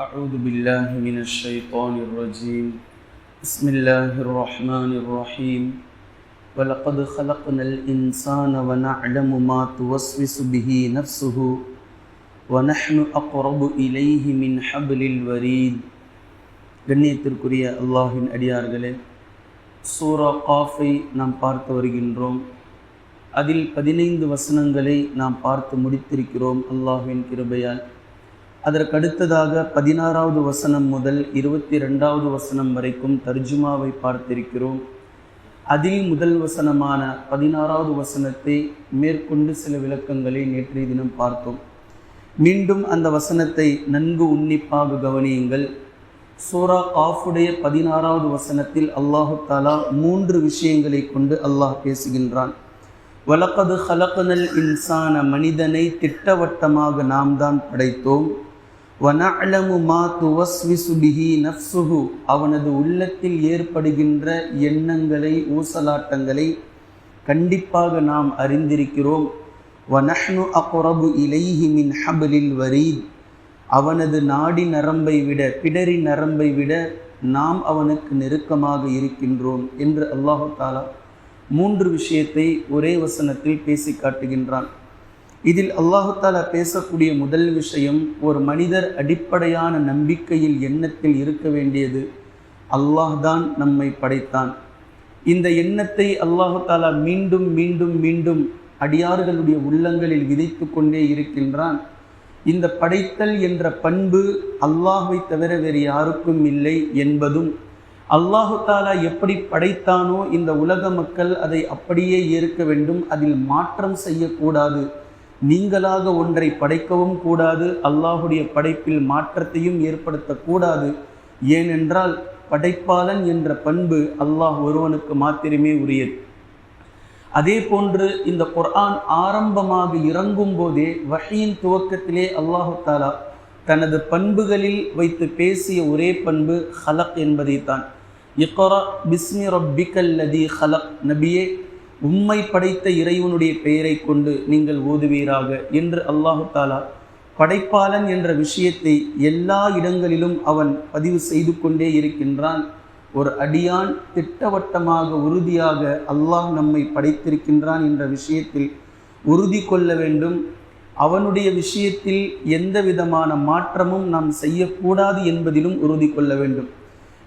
أعوذ بالله من الشيطان الرجيم بسم الله الرحمن الرحيم ولقد خلقنا الإنسان ونعلم ما توسوس به نفسه ونحن أقرب إليه من حبل الوريد கண்ணியத்திற்குரிய அல்லாஹின் அடியார்களே சூரா காஃபை நாம் பார்த்து வருகின்றோம் அதில் பதினைந்து வசனங்களை நாம் பார்த்து முடித்திருக்கிறோம் அல்லாஹின் கிருபையால் அதற்கு அடுத்ததாக பதினாறாவது வசனம் முதல் இருபத்தி ரெண்டாவது வசனம் வரைக்கும் தர்ஜுமாவை பார்த்திருக்கிறோம். அதில் முதல் வசனமான பதினாறாவது வசனத்தை மேற்கொண்டு சில விளக்கங்களை நேற்றைய தினம் பார்த்தோம். மீண்டும் அந்த வசனத்தை நன்கு உன்னிப்பாக கவனியுங்கள். சூரா காஃபுடைய பதினாறாவது வசனத்தில் அல்லாஹு தாலா மூன்று விஷயங்களை கொண்டு அல்லாஹ் பேசுகின்றான். வலக்கது ஹலக்கனல் இன்சான மனிதனை திட்டவட்டமாக நாம் தான் படைத்தோம். வனஅலமு மா துவஸ்விசு பிஹி நஃப்சுஹு அவனது உள்ளத்தில் ஏற்படுகின்ற எண்ணங்களை ஊசலாட்டங்களை கண்டிப்பாக நாம் அறிந்திருக்கிறோம். வனஹ்னு அக்ரபு இலைஹி மின் ஹபலில் வரீத். அவனது நாடி நரம்பை விட பிடரி நரம்பை விட நாம் அவனுக்கு நெருக்கமாக இருக்கின்றோம் என்று அல்லாஹு தாலா மூன்று விஷயத்தை ஒரே வசனத்தில் பேசி காட்டுகின்றான் இதில் அல்லாஹு தாலா பேசக்கூடிய முதல் விஷயம் ஒரு மனிதர் அடிப்படையான நம்பிக்கையில் எண்ணத்தில் இருக்க வேண்டியது அல்லாஹ் தான் நம்மை படைத்தான். இந்த எண்ணத்தை அல்லாஹு தாலா மீண்டும் மீண்டும் மீண்டும் அடியார்களுடைய உள்ளங்களில் விதைத்து கொண்டே இருக்கின்றான். இந்த படைத்தல் என்ற பண்பு அல்லாஹை தவிர வேறு யாருக்கும் இல்லை என்பதும் அல்லாஹு தாலா எப்படி படைத்தானோ இந்த உலக மக்கள் அதை அப்படியே ஏற்க வேண்டும் அதில் மாற்றம் செய்யக்கூடாது நீங்களாக ஒன்றை படைக்கவும் கூடாது அல்லாஹுடைய படைப்பில் மாற்றத்தையும் ஏற்படுத்தக்கூடாது. ஏனென்றால் படைப்பாளன் என்ற பண்பு அல்லாஹ் ஒருவனுக்கு மாத்திரமே உரியது. அதே போன்று இந்த குர்ஆன் ஆரம்பமாக இறங்கும் போதே வகையின் துவக்கத்திலே அல்லாஹு தாலா தனது பண்புகளில் வைத்து பேசிய ஒரே பண்பு ஹலக் என்பதை தான் இக்கரா பிஸ்மி ரப்பிக்கல் லதி ஹலக். நபியே உம்மை படைத்த இறைவனுடைய பெயரை கொண்டு நீங்கள் ஓதுவீராக என்று அல்லாஹு தாலா படைப்பாளன் என்ற விஷயத்தை எல்லா இடங்களிலும் அவன் பதிவு செய்து கொண்டே இருக்கின்றான். ஒரு அடியான் திட்டவட்டமாக உறுதியாக அல்லாஹ் நம்மை படைத்திருக்கின்றான் என்ற விஷயத்தில் உறுதி கொள்ள வேண்டும். அவனுடைய விஷயத்தில் எந்த விதமான மாற்றமும் நாம் செய்யக்கூடாது என்பதிலும் உறுதி கொள்ள வேண்டும்.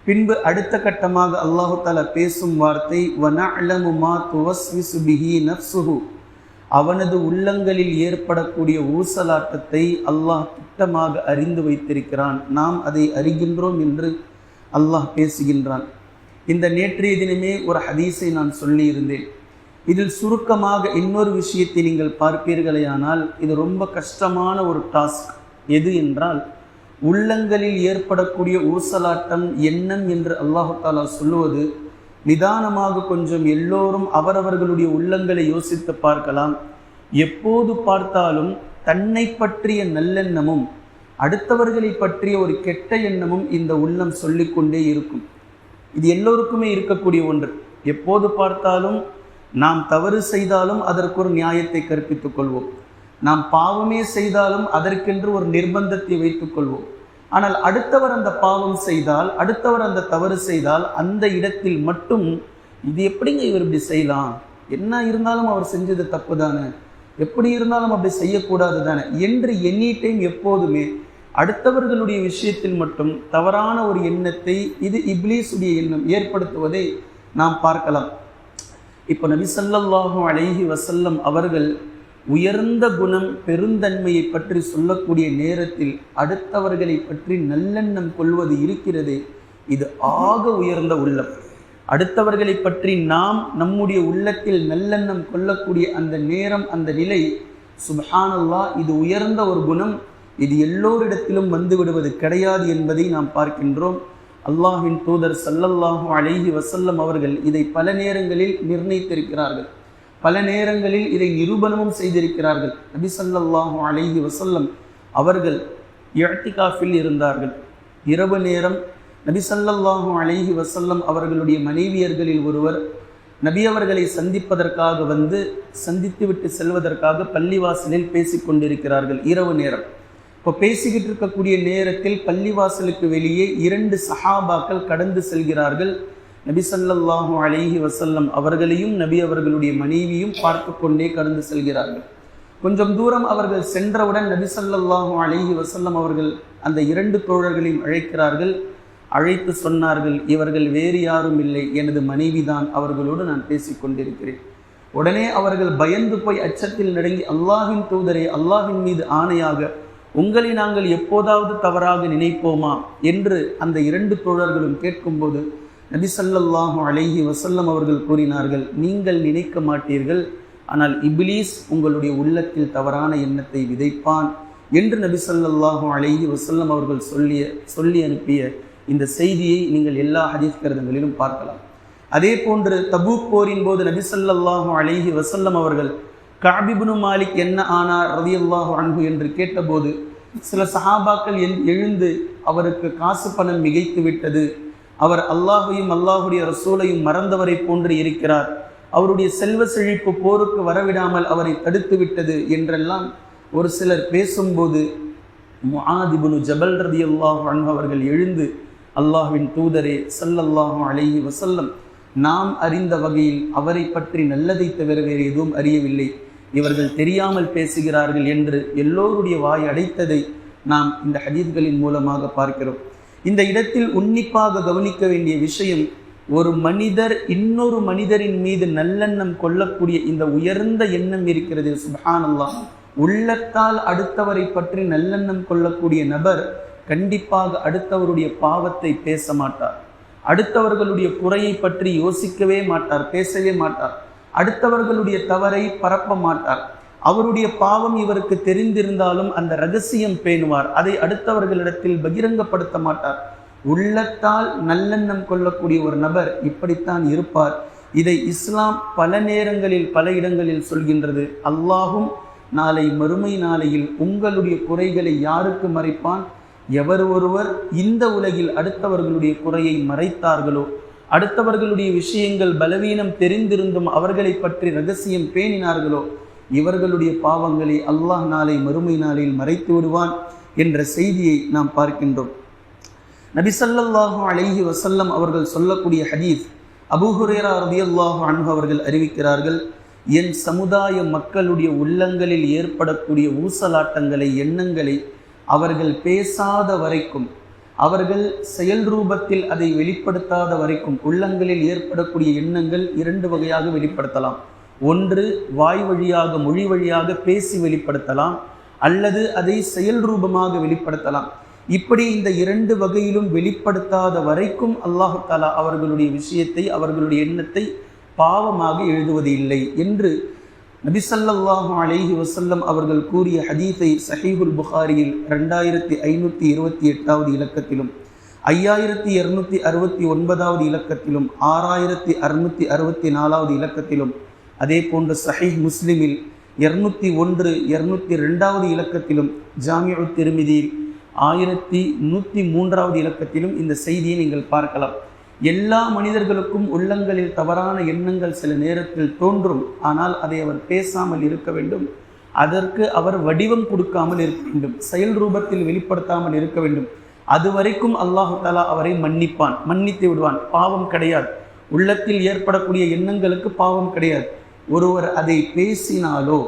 பின்பு அடுத்த கட்டமாக அல்லாஹு தாலா பேசும் வார்த்தை வனஅலமுமா துவஸ்விசு பிஹி நஃப்சுஹு அவனது உள்ளங்களில் ஏற்படக்கூடிய ஊசலாட்டத்தை அல்லாஹ் திட்டமாக அறிந்து வைத்திருக்கிறான். நாம் அதை அறிகின்றோம் என்று அல்லாஹ் பேசுகின்றான். இந்த நேற்றைய தினமே ஒரு ஹதீஸை நான் சொல்லியிருந்தேன். இதில் சுருக்கமாக இன்னொரு விஷயத்தை நீங்கள் பார்ப்பீர்களேயானால் இது ரொம்ப கஷ்டமான ஒரு டாஸ்க். எது என்றால் உள்ளங்களில் ஏற்படக்கூடிய ஊசலாட்டம் எண்ணம் என்று அல்லாஹு தாலா சொல்லுவது நிதானமாக கொஞ்சம் எல்லோரும் அவரவர்களுடைய உள்ளங்களை யோசித்து பார்க்கலாம். எப்போது பார்த்தாலும் தன்னை பற்றிய நல்லெண்ணமும் அடுத்தவர்களை பற்றிய ஒரு கெட்ட எண்ணமும் இந்த உள்ளம் சொல்லிக்கொண்டே இருக்கும். இது எல்லோருக்குமே இருக்கக்கூடிய ஒன்று. எப்போது பார்த்தாலும் நாம் தவறு செய்தாலும் அதற்கு ஒரு நியாயத்தை கற்பித்துக் கொள்வோம். நாம் பாவமே செய்தாலும் அதற்கென்று ஒரு நிர்பந்தத்தை வைத்துக் கொள்வோம். ஆனால் அடுத்தவர் அந்த பாவம் செய்தால் அடுத்தவர் அந்த தவறு செய்தால் அந்த இடத்தில் மட்டும் இது எப்படிங்க இவர் இப்படி செய்யலாம்? என்ன இருந்தாலும் அவர் செஞ்சது தப்பு தானே எப்படி இருந்தாலும் அப்படி செய்யக்கூடாது தானே என்று எனி டைம் எப்போதுமே. அடுத்தவர்களுடைய விஷயத்தில் மட்டும் தவறான ஒரு எண்ணத்தை இது இப்லீஸுடைய எண்ணம் ஏற்படுத்துவதை நாம் பார்க்கலாம். இப்போ நபி சல்லல்லாஹும் அலைஹி வசல்லம் அவர்கள் உயர்ந்த குணம் பெருந்தன்மையை பற்றி சொல்லக்கூடிய நேரத்தில் அடுத்தவர்களை பற்றி நல்லெண்ணம் கொள்வது இருக்கிறதே. இது ஆக உயர்ந்த உள்ளம். அடுத்தவர்களை பற்றி நாம் நம்முடைய உள்ளத்தில் நல்லெண்ணம் கொள்ளக்கூடிய அந்த நேரம் அந்த நிலை. சுபஹானல்லா இது உயர்ந்த ஒரு குணம். இது எல்லோரிடத்திலும் வந்து விடுவது கிடையாது என்பதை நாம் பார்க்கின்றோம். அல்லாஹின் தூதர் சல்லல்லாஹு அலைஹி வசல்லம் அவர்கள் இதை பல நேரங்களில் நிர்ணயித்திருக்கிறார்கள். பல நேரங்களில் இதை நிரூபணமும் செய்திருக்கிறார்கள். நபி சொல்லாஹு அலைஹி வசல்லம் அவர்கள் இழத்திகாஃபில் இருந்தார்கள். இரவு நேரம் நபி சல்லல்லாஹு அலைஹி வசல்லம் அவர்களுடைய மனைவியர்களில் ஒருவர் நபி அவர்களை சந்திப்பதற்காக வந்து சந்தித்துவிட்டு செல்வதற்காக பள்ளிவாசலில் பேசிக்கொண்டிருக்கிறார்கள் இரவு நேரம். இப்போ பேசிக்கிட்டு இருக்கக்கூடிய நேரத்தில் பள்ளிவாசலுக்கு வெளியே இரண்டு சஹாபாக்கள் கடந்து செல்கிறார்கள். நபி ஸல்லல்லாஹு வசல்லம் அவர்களையும் நபி அவர்களுடைய மனைவியும் பார்த்து கொண்டே கடந்து செல்கிறார்கள். கொஞ்சம் தூரம் அவர்கள் சென்றவுடன் நபி ஸல்லல்லாஹு வசல்லம் அவர்கள் அந்த இரண்டு தோழர்களையும் அழைக்கிறார்கள். அழைத்து சொன்னார்கள் இவர்கள் வேறு யாரும் இல்லை. எனது மனைவிதான் அவர்களோடு நான் பேசிக்கொண்டிருக்கிறேன் உடனே அவர்கள் பயந்து போய் அச்சத்தில் நடுங்கி அல்லாஹின் தூதரே அல்லாஹின் மீது ஆணையாக உங்களை நாங்கள் எப்போதாவது தவறாக நினைப்போமா? என்று அந்த இரண்டு தோழர்களும் கேட்கும்போது நபி ஸல்லல்லாஹு அலைஹி வசல்லம் அவர்கள் கூறினார்கள் நீங்கள் நினைக்க மாட்டீர்கள் ஆனால் இப்லீஸ் உங்களுடைய உள்ளத்தில் தவறான எண்ணத்தை விதைப்பான் என்று நபி ஸல்லல்லாஹு அலைஹி வசல்லம் அவர்கள் சொல்லிய சொல்லி அனுப்பிய இந்த செய்தியை நீங்கள் எல்லா ஹதீஸ் கிரதங்களிலும் பார்க்கலாம். அதே போன்று தபூக் போரின் போது நபி ஸல்லல்லாஹு அலைஹி வசல்லம் அவர்கள் காபிபுனு மாலிக் என்ன ஆனார்? ரதியல்லாஹு அன்பு என்று கேட்டபோது சில சஹாபாக்கள் எழுந்து அவருக்கு காசு பணம் மிகைத்து விட்டது. அவர் அல்லாஹையும் அல்லாஹுடைய ரசூலையும் மறந்தவரை போன்று இருக்கிறார். அவருடைய செல்வ செழிப்பு போருக்கு வரவிடாமல் அவரை தடுத்து விட்டது என்றெல்லாம் ஒரு சிலர் பேசும்போது முஆதிபுனு ஜபல் ரதி அல்லாஹு அன்ஹு அவர்கள் எழுந்து அல்லாஹ்வின் தூதரே சல்லல்லாஹு அலைஹி வசல்லம் நாம் அறிந்த வகையில் அவரை பற்றி நல்லதை தவிர வேறு எதுவும் அறியவில்லை. இவர்கள் தெரியாமல் பேசுகிறார்கள் என்று எல்லோருடைய வாய் அடைத்ததை நாம் இந்த ஹதீத்களின் மூலமாக பார்க்கிறோம். இந்த இடத்தில் உன்னிப்பாக கவனிக்க வேண்டிய விஷயம் ஒரு மனிதர் இன்னொரு மனிதரின் மீது நல்லெண்ணம் கொள்ளக்கூடிய இந்த உயர்ந்த எண்ணம் இருக்கிறது. சுபஹானல்லாஹ். உள்ளத்தால் அடுத்தவரை பற்றி நல்லெண்ணம் கொள்ளக்கூடிய நபர் கண்டிப்பாக அடுத்தவருடைய பாவத்தை பேச மாட்டார். அடுத்தவர்களுடைய குறையை பற்றி யோசிக்கவே மாட்டார் பேசவே மாட்டார். அடுத்தவர்களுடைய தவறை பரப்ப மாட்டார். அவருடைய பாவம் இவருக்கு தெரிந்திருந்தாலும் அந்த ரகசியம் பேணுவார். அதை அடுத்தவர்களிடத்தில் பகிரங்கப்படுத்த மாட்டார். உள்ளத்தால் நல்லெண்ணம் கொள்ளக்கூடிய ஒரு நபர் இப்படித்தான் இருப்பார். இதை இஸ்லாம் பல நேரங்களில் பல இடங்களில் சொல்கின்றது. அல்லாஹும் நாளை மறுமை நாளையில் உங்களுடைய குறைகளை யாருக்கு மறைப்பான்? எவர் ஒருவர் இந்த உலகில் அடுத்தவர்களுடைய குறையை மறைத்தார்களோ? அடுத்தவர்களுடைய விஷயங்கள் பலவீனம் தெரிந்திருந்தும் அவர்களை பற்றி ரகசியம் பேணினார்களோ? இவர்களுடைய பாவங்களை அல்லாஹ் நாளை மறுமை நாளில் மறைத்து விடுவான் என்ற செய்தியை நாம் பார்க்கின்றோம். நபி ஸல்லல்லாஹு அலைஹி வசல்லம் அவர்கள் சொல்லக்கூடிய ஹதீஸ் அபுஹுரேரா ஹுரேரா ரலியல்லாஹு அவர்கள் அறிவிக்கிறார்கள் என் சமுதாய மக்களுடைய உள்ளங்களில் ஏற்படக்கூடிய ஊசலாட்டங்களை எண்ணங்களை அவர்கள் பேசாத வரைக்கும் அவர்கள் செயல் ரூபத்தில் அதை வெளிப்படுத்தாத வரைக்கும் உள்ளங்களில் ஏற்படக்கூடிய எண்ணங்கள் இரண்டு வகையாக வெளிப்படுத்தலாம். ஒன்று வாய் வழியாக மொழி வழியாக பேசி வெளிப்படுத்தலாம் அல்லது அதை செயல் ரூபமாக வெளிப்படுத்தலாம். இப்படி இந்த இரண்டு வகையிலும் வெளிப்படுத்தாத வரைக்கும் அல்லாஹு தாலா அவர்களுடைய விஷயத்தை அவர்களுடைய எண்ணத்தை பாவமாக எழுதுவது இல்லை என்று நபிசல்லாஹு அலைஹி வசல்லம் அவர்கள் கூறிய ஹதீஸை சஹீபுல் புகாரியில் ரெண்டாயிரத்தி ஐநூற்றி இருபத்தி எட்டாவது இலக்கத்திலும் ஐயாயிரத்தி இரநூத்தி அறுபத்தி ஒன்பதாவது இலக்கத்திலும் ஆறாயிரத்தி அறுநூத்தி அறுபத்தி நாலாவது இலக்கத்திலும் அதே போன்று சஹீஹ் முஸ்லிமில் இருநூத்தி ஒன்று இருநூத்தி ரெண்டாவது இலக்கத்திலும் ஜாமியு திருமிதியில் ஆயிரத்தி நூற்றி மூன்றாவது இலக்கத்திலும் இந்த செய்தியை நீங்கள் பார்க்கலாம். எல்லா மனிதர்களுக்கும் உள்ளங்களில் தவறான எண்ணங்கள் சில நேரத்தில் தோன்றும். ஆனால் அதை அவர் பேசாமல் இருக்க வேண்டும். அதற்கு அவர் வடிவம் கொடுக்காமல் இருக்க வேண்டும். செயல் ரூபத்தில் வெளிப்படுத்தாமல் இருக்க வேண்டும். அது வரைக்கும் அல்லாஹு தாலா அவரை மன்னிப்பான். மன்னித்து விடுவான். பாவம் கிடையாது. உள்ளத்தில் ஏற்படக்கூடிய எண்ணங்களுக்கு பாவம் கிடையாது. ஒருவர் அதை பேசினாலோ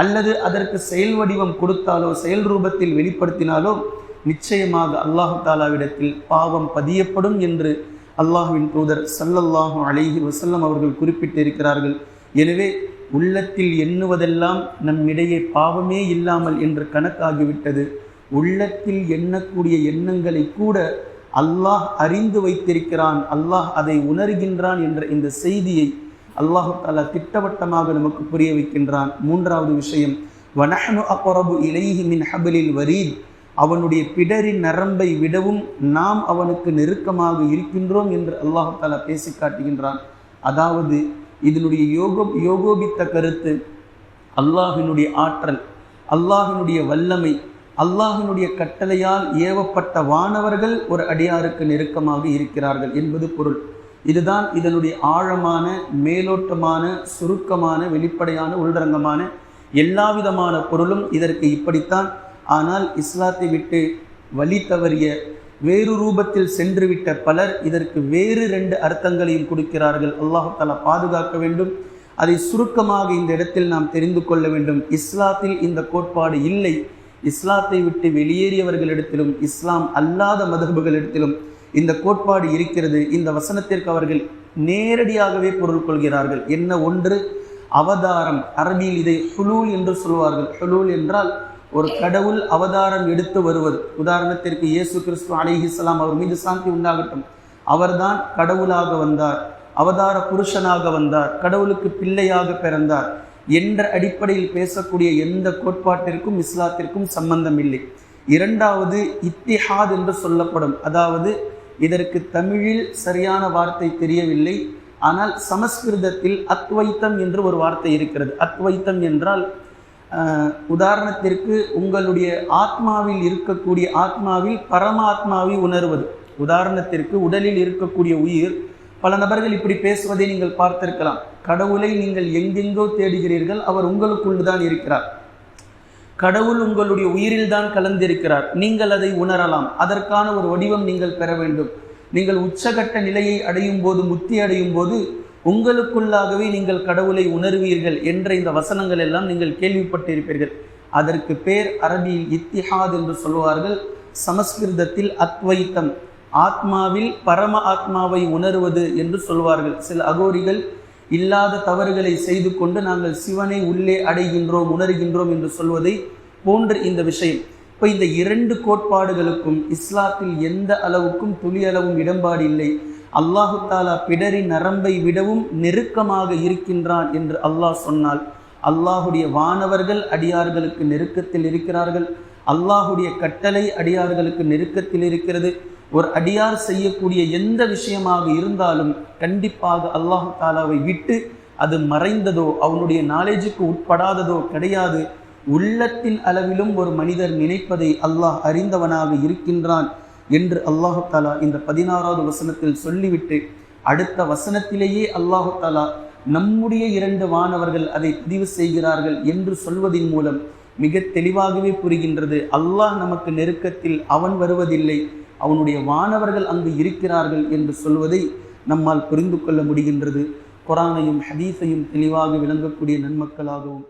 அல்லது அதற்கு செயல் வடிவம் கொடுத்தாலோ செயல் ரூபத்தில் வெளிப்படுத்தினாலோ நிச்சயமாக அல்லாஹு தாலாவிடத்தில் பாவம் பதியப்படும் என்று அல்லாஹுவின் தூதர் சல்லல்லாஹு அலைஹி வசல்லம் அவர்கள் குறிப்பிட்டிருக்கிறார்கள். எனவே உள்ளத்தில் எண்ணுவதெல்லாம் நம்மிடையே பாவமே இல்லாமல் என்று கணக்காகிவிட்டது. உள்ளத்தில் எண்ணக்கூடிய எண்ணங்களை கூட அல்லாஹ் அறிந்து வைத்திருக்கிறான். அல்லாஹ் அதை உணர்கின்றான் என்ற இந்த செய்தியை அல்லாஹு தாலா திட்டவட்டமாக நமக்கு புரிய வைக்கின்றான். மூன்றாவது விஷயம் வனஹனு அக்ரபு இலைஹி மின் ஹபலில் வரீத். அவனுடைய பிடரின் நரம்பை விடவும் நாம் அவனுக்கு நெருக்கமாக இருக்கின்றோம் என்று அல்லாஹு தாலா பேசி காட்டுகின்றான். அதாவது இதனுடைய யோகோ யோகோபித்த கருத்து அல்லாஹினுடைய ஆற்றல் அல்லாஹினுடைய வல்லமை அல்லாஹினுடைய கட்டளையால் ஏவப்பட்ட வானவர்கள் ஒரு அடியாருக்கு நெருக்கமாக இருக்கிறார்கள் என்பது பொருள். இதுதான் இதனுடைய ஆழமான மேலோட்டமான சுருக்கமான வெளிப்படையான உள்ளரங்கமான எல்லா விதமான பொருளும் இதற்கு இப்படித்தான். ஆனால் இஸ்லாத்தை விட்டு வழி தவறிய வேறு ரூபத்தில் சென்றுவிட்ட பலர் இதற்கு வேறு ரெண்டு அர்த்தங்களையும் கொடுக்கிறார்கள். அல்லாஹால பாதுகாக்க வேண்டும். அதை சுருக்கமாக இந்த இடத்தில் நாம் தெரிந்து கொள்ள வேண்டும். இஸ்லாத்தில் இந்த கோட்பாடு இல்லை. இஸ்லாத்தை விட்டு வெளியேறியவர்களிடத்திலும் இஸ்லாம் அல்லாத மதகுகளிடத்திலும் இந்த கோட்பாடு இருக்கிறது. இந்த வசனத்திற்கு அவர்கள் நேரடியாகவே பொருள் கொள்கிறார்கள். என்ன ஒன்று? அவதாரம். அரபியில் இதை ஹுலூல் என்று சொல்வார்கள். ஹுலூல் என்றால் ஒரு கடவுள் அவதாரம் எடுத்து வருவது. உதாரணத்திற்கு இயேசு கிறிஸ்து அலிஹிஸ்லாம் அவர் மீது சாந்தி உண்டாகட்டும். அவர்தான் கடவுளாக வந்தார். அவதார புருஷனாக வந்தார். கடவுளுக்கு பிள்ளையாக பிறந்தார் என்ற அடிப்படையில் பேசக்கூடிய எந்த கோட்பாட்டிற்கும் இஸ்லாத்திற்கும் சம்பந்தம் இல்லை இரண்டாவது இத்திஹாத் என்று சொல்லப்படும். அதாவது இதற்கு தமிழில் சரியான வார்த்தை தெரியவில்லை. ஆனால் சமஸ்கிருதத்தில் அத்வைத்தம் என்று ஒரு வார்த்தை இருக்கிறது. அத்வைத்தம் என்றால் உதாரணத்திற்கு உங்களுடைய ஆத்மாவில் இருக்கக்கூடிய ஆத்மாவில் பரமாத்மாவை உணர்வது. உதாரணத்திற்கு உடலில் இருக்கக்கூடிய உயிர். பல நபர்கள் இப்படி பேசுவதை நீங்கள் பார்த்திருக்கலாம். கடவுளை நீங்கள் எங்கெங்கோ தேடுகிறீர்கள். அவர் உங்களுக்குள் தான் இருக்கிறார். கடவுள் உங்களுடைய உயிரில் தான் கலந்திருக்கிறார். நீங்கள் அதை உணரலாம். அதற்கான ஒரு வடிவம் நீங்கள் பெற வேண்டும். நீங்கள் உச்சகட்ட நிலையை அடையும் போது முத்தி அடையும் போது உங்களுக்குள்ளாகவே நீங்கள் கடவுளை உணர்வீர்கள் என்ற இந்த வசனங்கள் எல்லாம் நீங்கள் கேள்விப்பட்டிருப்பீர்கள். அதற்கு பேர் அரபியில் இத்திஹாத் என்று சொல்வார்கள் சமஸ்கிருதத்தில் அத்வைத்தம். ஆத்மாவில் பரம ஆத்மாவை உணர்வது என்று சொல்வார்கள். சில அகோரிகள் இல்லாத தவறுகளை செய்து கொண்டு நாங்கள் சிவனை உள்ளே அடைகின்றோம் உணர்கின்றோம் என்று சொல்வதை போன்று இந்த விஷயம். இப்போ இந்த இரண்டு கோட்பாடுகளுக்கும் இஸ்லாத்தில் எந்த அளவுக்கும் துளி அளவும் இடம்பாடு இல்லை. அல்லாஹு தாலா பிடரின் நரம்பை விடவும் நெருக்கமாக இருக்கின்றான் என்று அல்லாஹ் சொன்னால் அல்லாஹுடைய வானவர்கள் அடியார்களுக்கு நெருக்கத்தில் இருக்கிறார்கள். அல்லாஹுடைய கட்டளை அடியார்களுக்கு நெருக்கத்தில் இருக்கிறது. ஒரு அடியார் செய்யக்கூடிய எந்த விஷயமாக இருந்தாலும் கண்டிப்பாக அல்லாஹு தாலாவை விட்டு அது மறைந்ததோ அவனுடைய நாலேஜுக்கு உட்படாததோ கிடையாது. உள்ளத்தின் அளவிலும் ஒரு மனிதர் நினைப்பதை அல்லாஹ் அறிந்தவனாக இருக்கின்றான் என்று அல்லாஹு தாலா இந்த பதினாறாவது வசனத்தில் சொல்லிவிட்டு அடுத்த வசனத்திலேயே அல்லாஹு தாலா நம்முடைய இரண்டு வானவர்கள் அதை பதிவு செய்கிறார்கள் என்று சொல்வதின் மூலம் மிக தெளிவாகவே புரிகின்றது. அல்லாஹ் நமக்கு நெருக்கத்தில் அவன் வருவதில்லை. அவனுடைய வானவர்கள் அங்கு இருக்கிறார்கள் என்று சொல்வதை நம்மால் புரிந்து கொள்ள முடிகின்றது. குரானையும் ஹதீஸையும் தெளிவாக விளங்கக்கூடிய நன்மக்களாகவும்